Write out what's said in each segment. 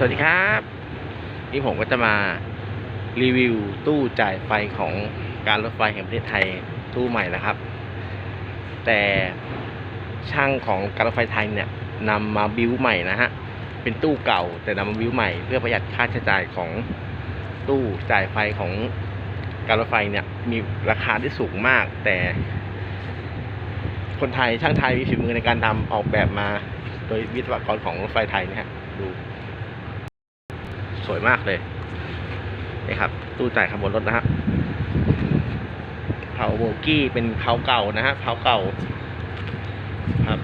สวัสดีครับ นี่ผมก็จะมารีวิวตู้จ่ายไฟของการรถไฟแห่งประเทศไทยตู้ใหม่นะครับ แต่ช่างของการรถไฟไทยเนี่ยนำมาบิวใหม่นะฮะเป็นตู้เก่าแต่นำมาบิวใหม่เพื่อประหยัดค่าใช้จ่ายของตู้จ่ายไฟของการรถไฟเนี่ยมีราคาที่สูงมาก แต่ คนไทยช่างไทยมีฝีมือในการทำออกแบบมา โดยวิศวกรของรถไฟไทยนะฮะดู สวยมากเลยนี่ครับ ตู้จ่ายขบวนรถนะฮะเผาโบกี้เป็นเผาเก่านะฮะเผาเก่าครับ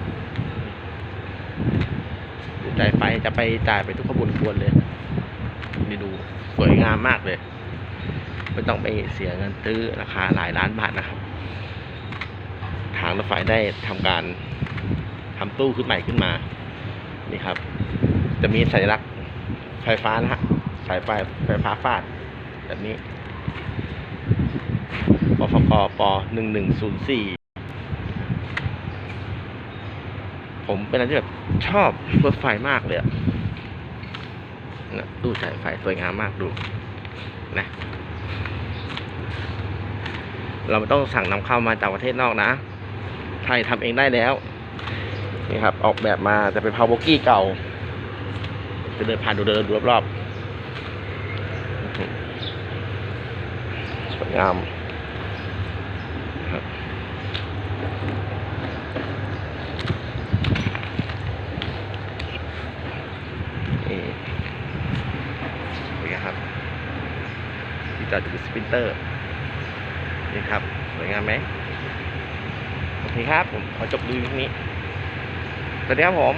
ตู้จ่ายไฟจะไปจ่ายไปทุกขบวนควรเลยนี่ดูสวยงามมากเลย ไม่ต้องไปเสียเงินซื้อราคาหลายล้านบาทนะครับ ทางรถไฟได้ทำการทำตู้ขึ้นใหม่ขึ้นมา นี่ครับ จะมีสัญลักษณ์ไฟฟ้านะฮะ สายไฟไฟฟ้าฟาด แบบนี้ปฟกปหนึ่งหนึ่งศูนย์สี่ผมเป็นอะไรที่แบบชอบรถไฟมากเลยอะนะตู้สายไฟสวยงามมากดูนะเราไม่ต้องสั่งนำเข้ามาจากประเทศนอกนะ ไทยทำเองได้แล้ว นี่ครับ ออกแบบมาจะเป็นพาวโบกี้เก่า จะเดินผ่านดูเดินดูรอบๆ สวยงามครับนี่นี่ครับที่จอดอยู่สปินเตอร์ นี่ครับ สวยงามไหมโอเคครับ ผมขอจบรีวิวตรงนี้ สวัสดีครับผม